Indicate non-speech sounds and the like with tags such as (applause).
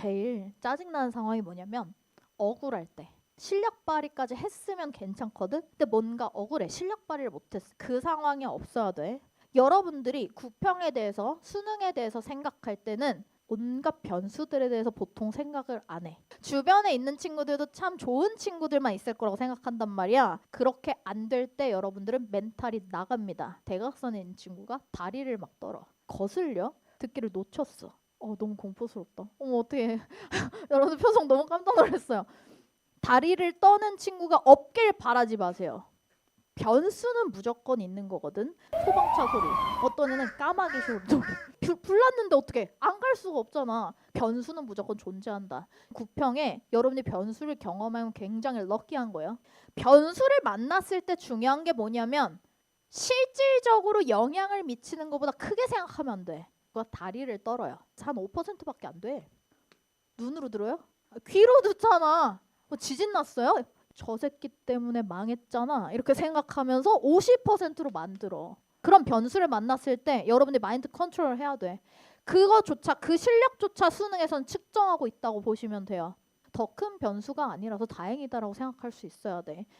제일 짜증나는 상황이 뭐냐면 억울할 때 실력 발휘까지 했으면 괜찮거든. 근데 뭔가 억울해. 실력 발휘를 못했어. 그 상황이 없어야 돼. 여러분들이 구평에 대해서 수능에 대해서 생각할 때는 온갖 변수들에 대해서 보통 생각을 안 해. 주변에 있는 친구들도 참 좋은 친구들만 있을 거라고 생각한단 말이야. 그렇게 안 될 때 여러분들은 멘탈이 나갑니다. 대각선에 있는 친구가 다리를 막 떨어. 거슬려? 듣기를 놓쳤어. 어 너무 공포스럽다. 어머 어떻게 (laughs) 여러분 표정 너무 깜짝 놀랐어요. 다리를 떠는 친구가 없길 바라지 마세요. 변수는 무조건 있는 거거든. 소방차 소리. 어떤 애는 까마귀 소리. (laughs) 불, 불났는데 어떻게 안 갈 수가 없잖아. 변수는 무조건 존재한다. 구평에 여러분이 변수를 경험하면 굉장히 럭키한 거예요. 변수를 만났을 때 중요한 게 뭐냐면 실질적으로 영향을 미치는 것보다 크게 생각하면 안 돼. 그거 다리를 떨어요. 한 5%밖에 안 돼. 눈으로 들어요? 아, 귀로 듣잖아. 뭐 지진 났어요? 저 새끼 때문에 망했잖아. 이렇게 생각하면서 50%로 만들어. 그런 변수를 만났을 때 여러분이 마인드 컨트롤 해야 돼. 그거조차 그 실력조차 수능에선 측정하고 있다고 보시면 돼요. 더 큰 변수가 아니라서 다행이다라고 생각할 수 있어야 돼.